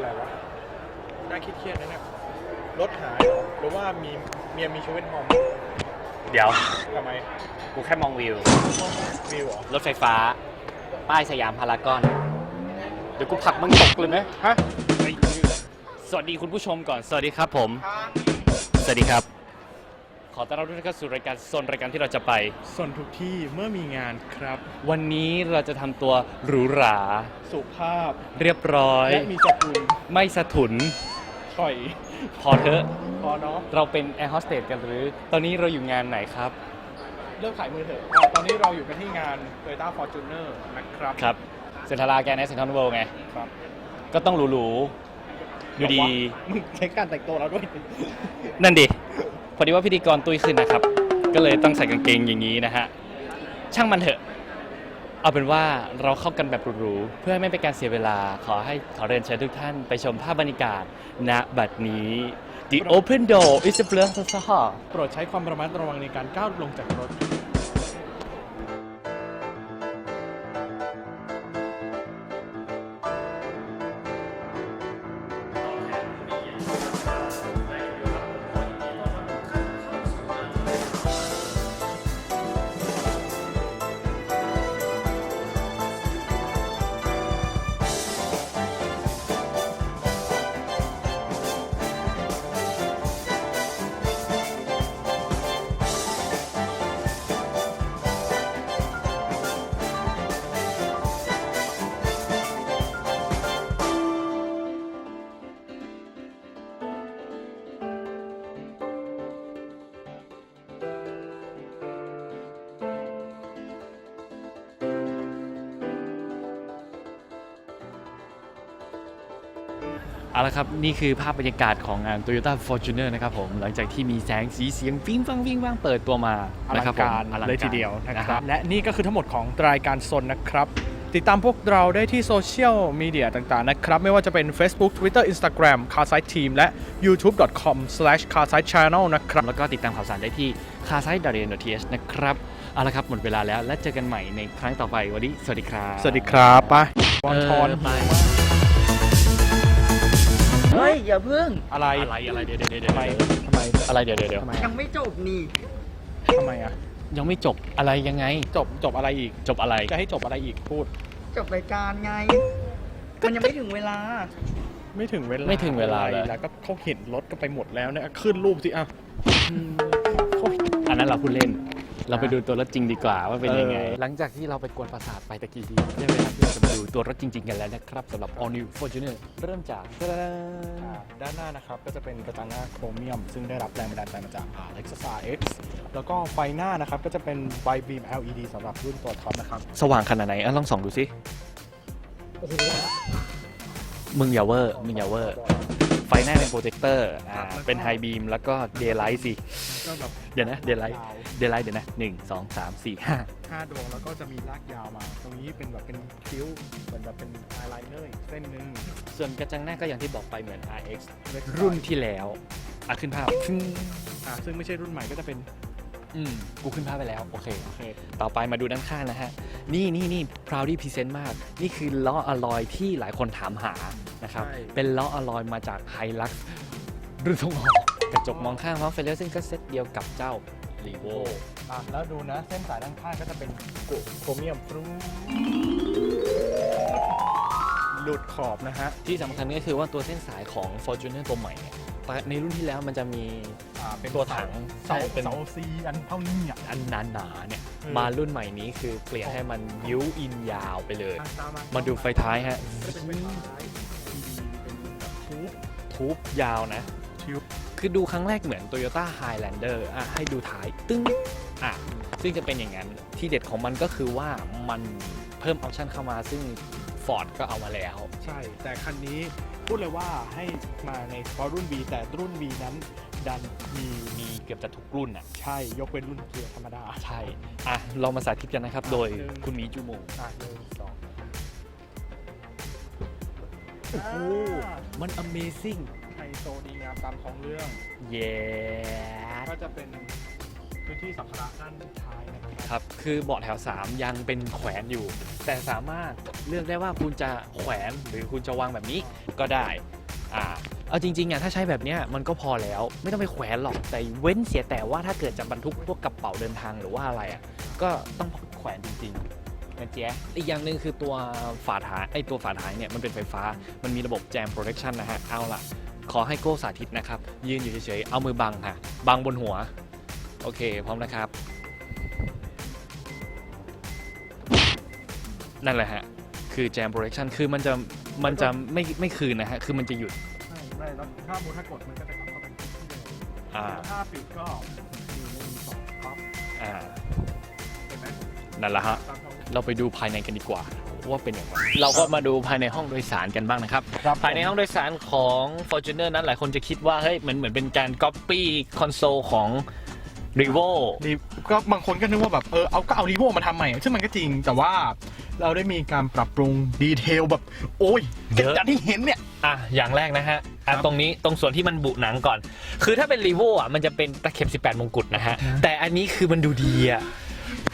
เป็นไรวะน่าคิดเครียดนะเนี่ยรถหายเหรอหรือว่ามีเมียมีชู้เป็นทอมเดี๋ยว ทำไมกูแค่มองวิว วิวเหรอรถไฟฟ้า ป้ายสยามพารากอน เดี๋ยวกูผลักมึงตกเลยไหมฮะ สวัสดีคุณผู้ชมก่อน สวัสดีครับผม สวัสดีครับข อต้อนรับทุกท่านเข้าสู่รายการโซนรายการที่เราจะไป ส่วนทุกที่เมื่อมีงานครับ วันนี้เราจะทำตัวหรูหรา สุภาพ เรียบร้อย และมีสกุลไม่สะทุน ถอย พอเถอะ พอเนาะ เราเป็นแอร์โฮสเตสกันหรือ ตอนนี้เราอยู่งานไหนครับ เลิกขายมือเถอะอะตอนนี้เราอยู่กันที่งาน Toyota Fortuner นะครับครับเซ็นทรัลลาแกนในเซ็นทรัลเวิลด์ไง ครับก็ต้องหรูๆดูดี มึงใช้การแต่งตัวเราด้วย นั่นดิพ อดีว่าพิธีกรตุ้ยขึ้นนะครับ ก็เลยต้องใส่กางเกงอย่างนี้นะฮะ ช่างมันเถอะ เอาเป็นว่าเราเข้ากันแบบหรูๆเพื่อไม่เป็นการเสียเวลา ขอให้ขอเรียนเชิญทุกท่านไปชมภาพบรรยากาศณบัดนี้ The open door is a blur โปรดใช้ความระมัดระวังในการก้าวลงจากรถ เอาละครับ นี่คือภาพบรรยากาศของงาน Toyota Fortuner นะครับผม หลังจากที่มีแสงสีเสียงวิ่งฟังวิ่งว่างเปิดตัวมาอลันะงครับผมการอลังเลยทีเดียวนะนะคครัรับบและนี่ก็คือทั้งหมดของรายการสนนะครับ ติดตามพวกเราได้ที่โซเชียลมีเดียต่างๆนะครับ ไม่ว่าจะเป็น Facebook Twitter Instagram c a r s i t e Team และ youtube.com/carsightchannel นะครับ แล้วก็ติดตามข่าวสารได้ที่ c a r s i t e d a r i a n t h นะครับ เอาละครับ หมดเวลาแล้วและเจอกันใหม่ในครั้งต่อไปวันนี้สวัสดีครับ สวัสดีครับไปวอนทอนเไปเฮ้ยอย่าเพิ่ง อะไรอะไรอะไรเดี๋ยวเดี๋ยวเดี๋ยวทำไมเดี๋ยวทำไมอะไรเดี๋ยวเดี๋ยวเดี๋ยวทำไมยังไม่จบนี่ทำไมอะยังไม่จบอะไรยังไง จบจบอะไรอีก จบอะไรจะให้จบอะไรอีกพูด จบรายการไง มันยังไม่ถึงเวลา ไม่ถึงเวลาไม่ถึงเวลาอะไรแล้วก็เขาเห็นรถก็ไปหมดแล้วเนี่ยขึ้นรูปสิอะเขาอันนั้นเราพูดเล่น เราไปดูตัวรถจริงดีกว่าว่าเป็นยังไงเออหลังจากที่เราไปกวนประสาทไปตะกี้ดีได้เวลาที่เราจะมาดูตัวรถจริง ๆ กันแล้วนะครับสำหรับ All New Fortuner เริ่มจากตะดาอ่าด้านหน้านะครับก็จะเป็นกระจังหน้าโครเมียม ซึ่งได้รับแรงบันดาลใจมาจาก Lexus RX แล้วก็ไฟหน้านะครับก็จะเป็นไฟบีม LED สำหรับรุ่นตัวท็อปนะครับ สว่างขนาดไหนอะลองส่องดูสิโอ้โหมึงอย่าเวอร์มึงอย่าเวอร์ ไฟหน้าเป็นโปรเจคเตอร์อ่าเป็นไฮบีมแล้วก็เดย์ไลท์สิ ก็แบบเดี๋ยวนะเดย์ไลท์ยาวเดย์ไลท์เดี๋ยวนะหนึ่งสองสามสี่ห้าห้าดวงแล้วก็จะมีลากยาวมา ตรงนี้เป็นแบบเป็นคิ้วเหมือนแบบเป็นไฮไลเนอร์อีกเส้นหนึ่งส่วนกระจังหน้าก็อย่างที่บอกไปเหมือน RX รุ่นที่แล้วอะขึ้นภาพฟึ่งอ่าซึ่งไม่ใช่รุ่นใหม่ก็จะเป็น อืมกูขึ้นภาพไปแล้ว โอเค โอเค ต่อไปมาดูด้านข้างนะฮะ นี่นี่นี่ proudly present มาก นี่คือล้ออลอยที่หลายคนถามหานะครับ ใช่ เป็นล้ออลอยมาจากไฮลักซ์รุ่นทรงออกกระจกมองข้างพร้อมไฟเลี้ยวซึ่งก็เซตเดียวกับเจ้า r e v o อะแล้วดูนะ เส้นสายด้านข้างก็จะเป็นกุโครเมียมฟรุ้งหลุดขอบนะฮะ ที่สำคัญก็คือว่าตัวเส้นสายของ Fortuner ตัวใหม่เนี่ย ในรุ่นที่แล้วมันจะมีอ่าเป็นตัวถังเสาใช่เป็นเสาซีอันเท่านี้อะ อันหนาๆเนี่ยอืมมารุ่นใหม่นี้คือเปลี่ยนให้มันยิ้วอินยาวไปเลยอะตามมามาดูไฟท้ายฮะก็จะเป็นไฟท้าย LED เป็นแบบทูบทูบยาวนะ ทิวบคือดูครั้งแรกเหมือน Toyota Highlander อะให้ดูท้ายตึ้งอะซึ่งจะเป็นอย่างนั้น ที่เด็ดของมันก็คือว่ามันเพิ่มออปชันเข้ามาซึ่ง Ford ก็เอามาแล้ว ใช่ แต่คันนี้ พูดเลยว่าให้มาในเฉพาะรุ่น B แต่รุ่น B นั้นดันมีมีเกือบจะทุกรุ่นอะ ใช่ ยกเว้นรุ่นเกียร์ธรรมดา ใช่ อะ ลองมาสาธิตกันนะครับ โดยหนึ่ง คุณหมีจูโมงอะหนึ่งสองโอ้โหมัน Amazing ไฮโซดีงามตามท้องเรื่อง เย้ ก็จะเป็นพื้นที่สัมภาระด้านท้ายนะครับ ครับ คือเบาะแถว 3 ยังเป็นแขวนอยู่ แต่สามารถเลือกได้ว่าคุณจะแขวนหรือคุณจะวางแบบนี้ ก็ได้อ่าเอาจริงๆอะถ้าใช้แบบเนี้ยมันก็พอแล้วไม่ต้องไปแขวนหรอกแต่เว้นเสียแต่ว่าถ้าเกิดจะบรรทุกพวกกระเป๋าเดินทางหรือว่าอะไรอะก็ต้องแขวนจริงๆนะเจ๊อีกอย่างหนึ่งคือตัวฝาท้ายไอตัวฝาท้ายเนี่ยมันเป็นไฟฟ้ามันมีระบบ Jam Protection นะฮะเอาล่ะ ขอให้โก้สาธิตนะครับ ยืนอยู่เฉยๆเอามือบังค่ะบังบนหัว โอเค พร้อมนะครับ นั่นแหละฮะคือ Jam Protection คือมันจะ มันจะไม่ไม่คืนนะฮะ คือมันจะหยุด ใช่ได้แล้วถ้ามูถ้ากดมันก็จะกลับเข้าไปที่เดิมอ่าถ้าปิดก็มีไม่มีสองครับอ่า เห็นไหมนั่นแหละฮะ ตามท้องเราไปดูภายในกันดีกว่า ว่าเป็นอย่างไร เราก็มาดูภายในห้องโดยสารกันบ้างนะครับ ครับภายในห้องโดยสารของ Fortuner นั้นหลายคนจะคิดว่า เฮ้ยเหมือนเหมือนเป็นการ Copy คอนโซลของ r e v o รีก็บางคนก็นึกว่าแบบเออเอาก็เอารีโวมาทำใหม่ ซึ่งมันก็จริงแต่ว่า เราได้มีการปรับปรุงดีเทลแบบ โอ้ยเยอะจากที่เห็นเนี่ยอะอย่างแรกนะฮะอะครับตรงนี้ตรงส่วนที่มันบุหนังก่อน คือถ้าเป็น r e v o อะมันจะเป็นตะเข็บ 18 มงกุฎนะฮะ แต่อันนี้คือมันดูดีอะ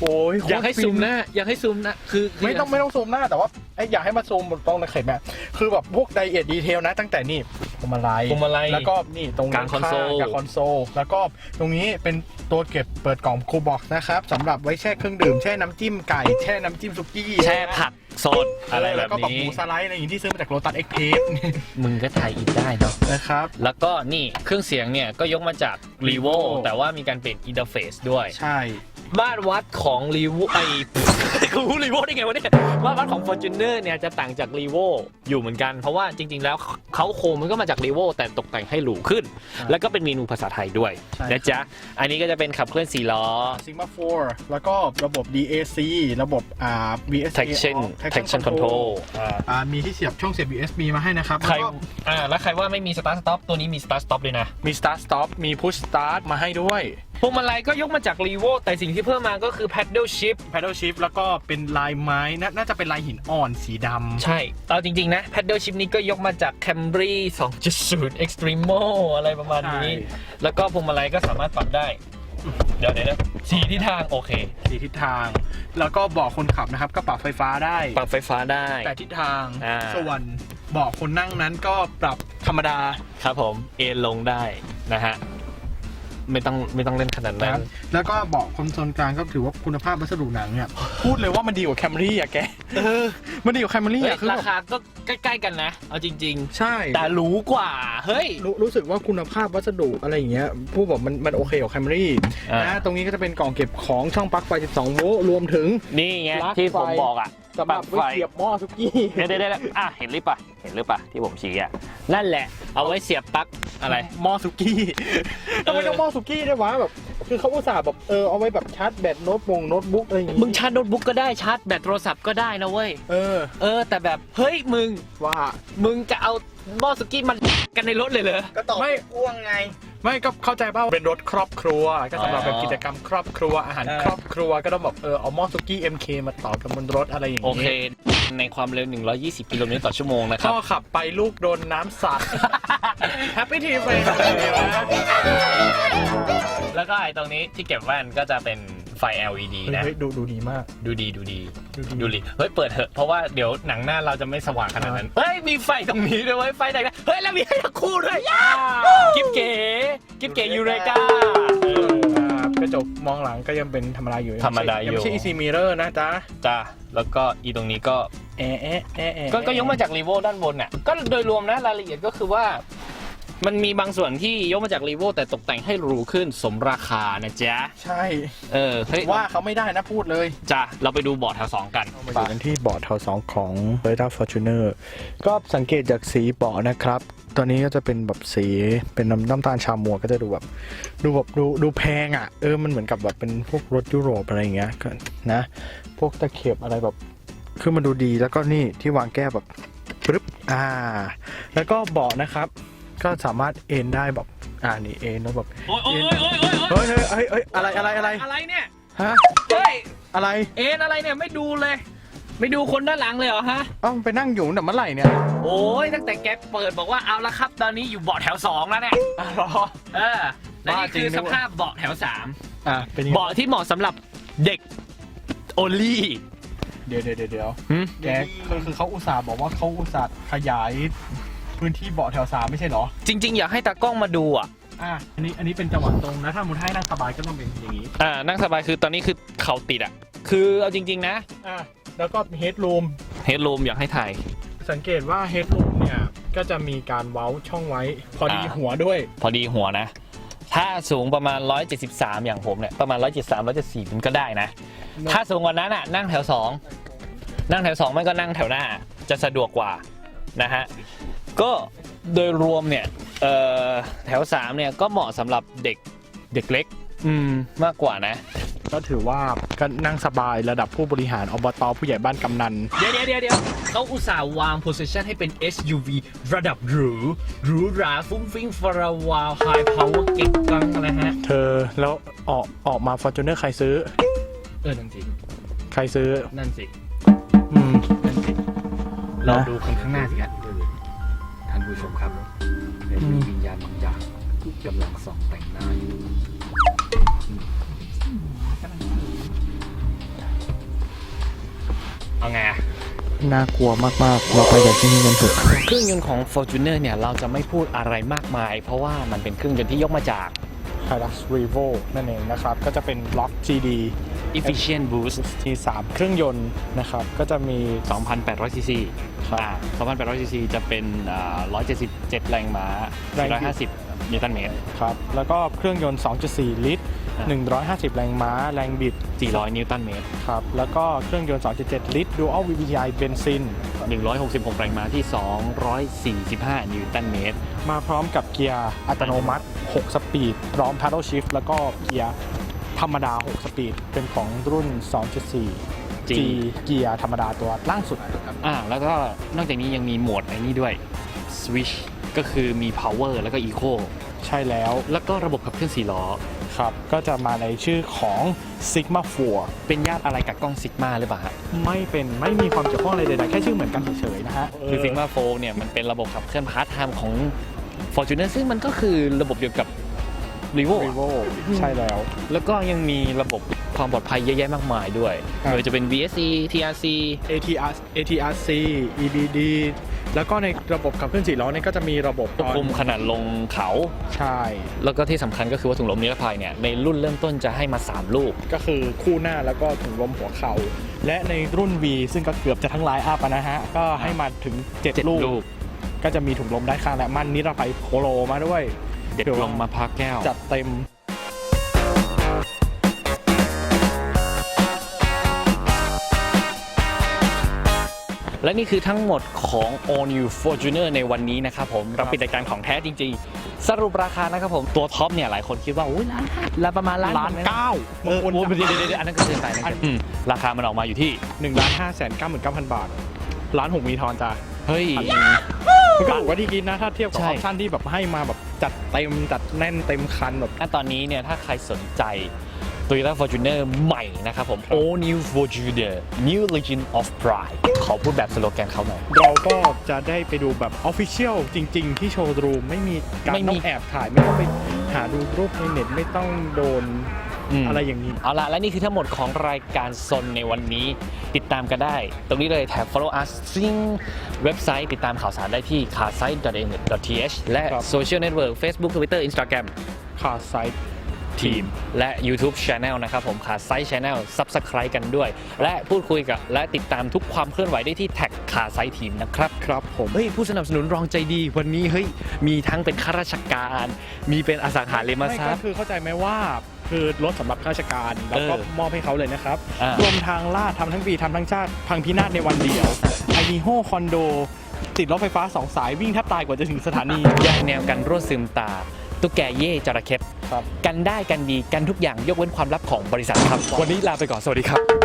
โอ้ยอยากให้โคตรฟิซูมหน้าอยากให้ซูมหนะคือคืไม่ต้องไม่ต้องซูมหน้าแต่ว่าไอ้อยากให้มาซูมตรงตะเข็บเนี่ยคือแบบพวกไดเอทดีเทลนะ ตั้งแต่นี่พวงมาลัยพวงมาลัยแล้วก็นี่ตรงกลางคอนโซลข้กับคอนโซลแล้วก็ตรงนี้เป็นตัวเก็บเปิดกล่องคูบ็อกซ์นะครับสำหรับไว้แช่เครื่องดื่มแช่น้ำจิ้มไก่แช่น้ำจิ้มซุกี้แช่ผัก สดอะไรแบแล้วบก็แบบหนี้มูสไลด์อะไรอย่างที่ซื้อมาจากโรตัสเอ็กเพสมึงก็ถ่ายอินได้เนาะ นะครับ แล้วก็นี่เครื่องเสียงเนี่ยก็ยกมาจาก r e v o Revo แต่ว่ามีการเปลี่ยนอินเทอร์เฟซด้วย ใช่ บ้านวัดของ r e v o ไอกูรู้ r e v o ได้ไงวะเนี่ยบ้านวัดของ Fortuner เนี่ยจะต่างจาก r e v o อยู่เหมือนกัน เพราะว่าจริง ๆ แล้วเขาโครงมันก็มาจาก r e v o แต่ตกแต่งให้หรูขึ้นแล้วก็เป็นเมนูภาษาไทยด้วยใช่ นะจ๊ะ อันนี้ก็จะเป็นขับเคลื่อน4ล้อ ซิงมา4แล้วก็ระบบ DAC ระบบอ่า VSA traction Traction traction Control control อ่าอ่ามีที่เสียบช่องเสียบ USB มาให้นะครับใครแล้วก็อ่าแล้วใครว่าไม่มี start stop ตัวนี้มี start stop เลยนะ มี Start Stop มี Push Start มาให้ด้วย พวงมาลัยก็ยกมาจาก r e v o แต่สิ่งที่เพิ่มมาก็คือ paddle shift Paddle Shift แล้วก็เป็นลายไม้นาน่าจะเป็นลายหินอ่อนสีดำใช่เอาจริง ๆ นะ paddle shift นี้ก็ยกมาจาก Camry 2.0 Extremo อะไรประมาณนี้ใช่แล้วก็พวงมาลัยก็สามารถปรับได้ เดี๋ยวเดี๋ยวเดี๋ยวสี่ทิศทางโอเค สีทิศทาง แล้วก็เบาะคนขับนะครับก็ปรับไฟฟ้าได้ ปรับไฟฟ้าได้ แต่ทิศทาง อ่า ส่วนเบาะคนนั่งนั้นก็ปรับธรรมดา ครับผม เอนลงได้นะฮะ ไม่ต้องไม่ต้องเล่นขนาดนะนั้คนรับแล้วก็เบาะคอนโซลกลางก็ถือว่าคุณภาพวัสดุหนังเนี่ยพูดเลยว่ามันดีกว่าแคมรี่อะแกเออมันดีกว่าแคมรี่เฮ้ยอะคือราแบบคาก็ใกล้ ๆ กันนะ เอาจริง ใช่ๆ แต่หรูกว่า เฮ้ยรู้รู้สึกว่าคุณภาพวัสดุอะไรอย่างเงี้ยผู้บอกมันมันโอเคกว่าแคมรี่อ่าน นะตรงนี้ก็จะเป็นกล่องเก็บของช่องปลั๊กไฟ 12 โวลต์รวมถึง นี่ไงปลั๊กที่ผมไฟบอกอะ สำหรับไว้เสียบหม้อซุกี้เดี๋ยวเดี๋ยวเดี๋ยวอะเห็นหรือเปล่าเห็นหรือเปล่าที่ผมชี้อะนั่นแหละ เอาไว้เสียบปลั๊กอะไร หม้อซุกี้ทำไมต้องหม้อซุกี้ด้วยวะแบบ คือเขาอุตส่าห์แบบเออเอาไว้แบบชาร์จแบตโน้ตบงโน้ตบุ๊กอะไรอย่างงี้มึงชาร์จโน้ตบุ๊กก็ได้ชาร์จแบตโทรศัพท์ก็ได้นะเว้ยเออ เออ แต่แบบเฮ้ยมึงว่า มึงจะเอาหม้อสุกี้มันกันในรถเลยเหรอก็ตอบไม่พ่วงไง ไม่ก็เข้าใจเปล่าเป็นรถครอบครัว ก็สำหรับอ๋อแบบกิจกรรมครอบครัวอาหารเออครอบครัวก็ต้องแบบเออเอาหม้อซุกี้ MK มาต่อกับบนรถอะไรอย่างโองี้เคในความเร็ว 120 กิโลเมตรต่อชั่วโมงนะครับ พ่อขับไปลูกโดนน้ำสาด แฮปปี้ทีเฟรนแล้วก็ไอ้ตรงนี้ที่เก็บแว่นก็จะเป็น ไฟ LED นะ เฮ้ยดูดูดีมาก ดูดีดูดี ดูดี ดูดีเฮ้ยเปิดเถอะเพราะว่าเดี๋ยวหนังหน้าเราจะไม่สว่างขนาดนั้น เฮ้ยมีไฟตรงนี้ด้วยเว้ยไฟไหนนะเฮ้ยแล้วมีให้ทั้งคู่ด้วยกิ๊บเก๋กิ๊บเก๋ยูเรกา ครับกระจกมองหลังก็ยังเป็นธรรมดาอยู่ธรรมดาอยู่ งไม่ใช่ Easy Mirror นะจ๊ะจ้าแล้วก็อีตรงนี้ก็ แอะแอะแอะแอะก็ก็ยกมาจากรีโวด้านบนน่ะก็โดยรวมนะรายละเอียดก็คือว่า มันมีบางส่วนที่ยกมาจากรีโวแต่ตกแต่งให้หรูขึ้นสมราคานะจ๊ะ ใช่ เออเฮ้ยว่าเขาไม่ได้นะพูดเลยจ้ะเราไปดูบอร์ดแถวสองกัน มาอยู่กันที่เบาะแถวสองของ Toyota Fortuner ก็สังเกตจากสีเบาะนะครับ ตอนนี้ก็จะเป็นแบบสีเป็นน้ำน้ำตาลชามัวก็จะดูแบบดูแบบดูดูแพงอะ เออมันเหมือนกับแบบเป็นพวกรถยุโรปอะไรอย่างเงี้ยก็นะ พวกตะเข็บอะไรแบบคือมันดูดีแล้วก็นี่ที่วางแก้วแบบปึ๊บอ่า แล้วก็เบาะนะครับ ก็สามารถเอนได้แบบอ่านี่เอนแล้วแบบโอ้ยโอ้ยโอ้ยโอ้ยโอ้ยเฮ้ยเฮ้ยเฮ้ยเฮ้ยอะไรอะไรอะไรอะไรเนี่ยฮะเฮ้ยอะไรเอ็นอะไรเนี่ยไม่ดูเลย ไม่ดูคนด้านหลังเลยเหรอฮะเอ้ามันไปนั่งอยู่ตั้งแต่เมื่อไหร่เนี่ยโอ้ยตั้งแต่แกเปิดบอกว่าเอาละครับ ตอนนี้อยู่เบาะแถวสองแล้วเนี่ยอะรอเออและนี่คือบ้าจริงนึสกว่าภาพเบาะแถวสามอะเป็นยังไงเบาะที่เหมาะสำหรับเด็ก only เดี๋ยวเดี๋ยวเดี๋ยวเดี๋ยวหืมแกคือคือเขาอุตส่าห์บอกว่าเขาอุตส่าห์ขยาย พื้นที่เบาะแถวสามไม่ใช่เหรอ จริง ๆ อยากให้ตากล้องมาดูอะอะอันนี้อันนี้เป็นจังหวะตรงนะ ถ้ามุนให้นั่งสบายก็ต้องเป็นอย่างนี้ อ่านั่งสบายคือตอนนี้คือเข่าติดอะ คือเอาจริง ๆ นะอะแล้วก็เฮดรูม เฮด o ูมอยากให้ถ่าย สังเกตว่าเฮดรูมเนี่ย ก็จะมีการเว้าช่องไว้ พอดีอ่า หัวด้วย พอดีหัวนะ ถ้าสูงประมาณ 173 อย่างผมเนี่ย ประมาณ 173 174มันก็ได้นะ ถ้าสูงกว่านั้นอะนั่งแถว 2 นั่งแถว 2 ไม่ก็นั่งแถวหน้า จะสะดวกกว่า นะฮะก็โดยรวมเนี่ยเอ่อแถว3เนี่ยก็เหมาะสำหรับเด็กเด็กเล็ก อืมมากกว่านะ ก็ถือว่าก็นั่งสบายระดับผู้บริหารอบตผู้ใหญ่บ้านกำนัน เดี๋ยวเดี๋ยวเดี๋ยวเดี๋ยวเขาอุตส่าห์วาง position ให้เป็น SUV ระดับหรูหรูหราฟุ้งฟิ้งฟราวาว high power เก่งกังอะไรฮะ เธอแล้วออกออกมาฟอร์จูเนอร์ใครซื้อ เออนั่นสิ ใครซื้อ นั่นสิ อืมนั่นสิ เราดูคนข้างหน้าสิครับท่านผู้ชมครับเป็นวิญญาณบางอย่างกำลังส่องแต่งหน้าอยู่เอาไงอะ น่ากลัวมากๆ เราไปจากที่นี่กันเถอะเครื่องยนต์ของ Fortuner เนี่ยเราจะไม่พูดอะไรมากมาย เพราะว่ามันเป็นเครื่องยนต์ที่ยกมาจาก Hilux Revo นั่นเองนะครับ ก็จะเป็นบล็อก GD Efficient Boost T3 เครื่องยนต์นะครับ ก็จะมี 2,800 ซีซีครับอ่า2,800 ซีซีจะเป็นอ่า177 แรงม้าแรงบิด450 นิวตันเมตร ครับ แล้วก็เครื่องยนต์ 2.4 ลิตรอ่า 150 แรงม้า แรงบิด 400 นิวตันเมตร ครับ แล้วก็เครื่องยนต์ 2.7 ลิตร Dual VVTi เบนซิน 166 แรงม้าที่ 245 นิวตันเมตร มาพร้อมกับเกียร์อัตโนมัติ 6 สปีด พร้อม paddle shift แล้วก็เกียร์ธรรมดา 6 สปีด เป็นของรุ่น 2.4 G G เกียร์ธรรมดาตัวล่างสุด อ่า แล้วก็นอกจากนี้ยังมีโหมดไอ้นี่ด้วย Switch ก็คือมี power แล้วก็ eco ใช่แล้ว แล้วก็ระบบขับเคลื่อน4ล้อ ครับ ก็จะมาในชื่อของ Sigma 4 เป็นญาติอะไรกับกล้องซิกมาหรือเปล่าฮะไม่เป็นไม่มีความเกี่ยวข้องอะไรใดๆแค่ชื่อเหมือนกันเฉยๆนะฮะคือ Sigma 4เนี่ยมันเป็นระบบขับเคลื่อนพาร์ทไทม์ของ Fortuner ซึ่งมันก็คือระบบเดียวกับ Revo รีโวใช่แล้ว แล้วก็ยังมีระบบความปลอดภัยเยอะแยะมากมายด้วยครับ ไม่ว่าจะเป็น VSE TRC ATR ATRC EBD แล้วก็ในระบบขับเคลื่อนสี่ล้อเนี่ยก็จะมีระบบควบคุมขนาดลงเขา ใช่ แล้วก็ที่สำคัญก็คือว่าถุงลมนิรภัยเนี่ยในรุ่นเริ่มต้นจะให้มา 3 ลูก ก็คือคู่หน้าแล้วก็ถุงลมหัวเข่า และในรุ่น V ซึ่งก็เกือบจะทั้งไลน์อัพอะนะฮะ ก็ให้มาถึง7 7ลูกลูก ก็จะมีถุงลมด้านข้างและมันนิรภัยโคโลมาด้วย เด็ดลมมาพักแก้ว จัดเต็ม และนี่คือทั้งหมดของ All New Fortuner ในวันนี้นะครับผมเราปิดรายการของแท้จริง ๆ สรุปราคานะครับผมตัวท็อปเนี่ยหลายคนคิดว่าอุ้ยล้านห้าล้านประมาณล้านล้านหงะเก้าเออโอ้โหเดี๋ยวเดี๋ยวเดี๋ยวอันนั้นก็เกินไปนะอืมราคามันออกมาอยู่ที่ หนึ่งล้านห้าแสนเก้าหมื่นเก้าพันบาทร้านหกมีทอนจ้ะเฮ้ย มันก็ถูกกว่าที่กินนะถ้าเทียบกับใช่ ออปชั่นที่แบบให้มาแบบจัดเต็มจัดแน่นเต็มคันแบบ ณตอนนี้เนี่ยถ้าใครสนใจ Toyota Fortuner ใหม่นะครับผมครับ All New Fortuner New Legend of Pride ขอพูดแบบสโลแกนเขาหน่อย เราก็จะได้ไปดูแบบออฟฟิเชียลจริง ๆ ที่โชว์รูมไม่มีการไม่มี ต้องแอบถ่ายไม่ต้องไปหาดูรูปในเน็ตไม่ต้องโดนม อะไรอย่างนี้ เอาละและนี่คือทั้งหมดของรายการซนในวันนี้ ติดตามกันได้ ตรงนี้เลยแท็บ follow us ซิงเว็บไซต์ติดตามข่าวสารได้ที่ c a r s i t e n e t th และครับ โซเชียลเน็ตเวิร์ก Facebook Twitter Instagram คาไซต์ ทีม และ YouTube Channel นะครับผมขาไซ c h Channel Subscribe กันด้วย และพูดคุยกับและติดตามทุกความเคลื่อนไหวได้ที่แท็กขาไซทีมนะครับ ครับผมเฮ้ยผู้สนับสนุนรองใจดี วันนี้เฮ้ยมีทั้งเป็นข้าราชการ มีเป็นอสังหาริมไม่ทรัก็พย์ คือเข้าใจไหมว่าคือรถสำหรับข้าราชการ แล้วก็เออมอบให้เขาเลยนะครับ อ่ารวมทางลาดทำทั้งปีทำทั้งชาติ พังพินาศในวันเดียวไอนีโฮคอนโด ติดรถไฟฟ้าสองสายวิ่งแทบตายกว่าจะถึงสถานี แยกแนวกันรั่วซึมตา ตุ๊กแกเย่จระเข้ครับ กันได้กันดีกันทุกอย่างยกเว้นความลับของบริษัทครับ วันนี้ลาไปก่อนสวัสดีครับ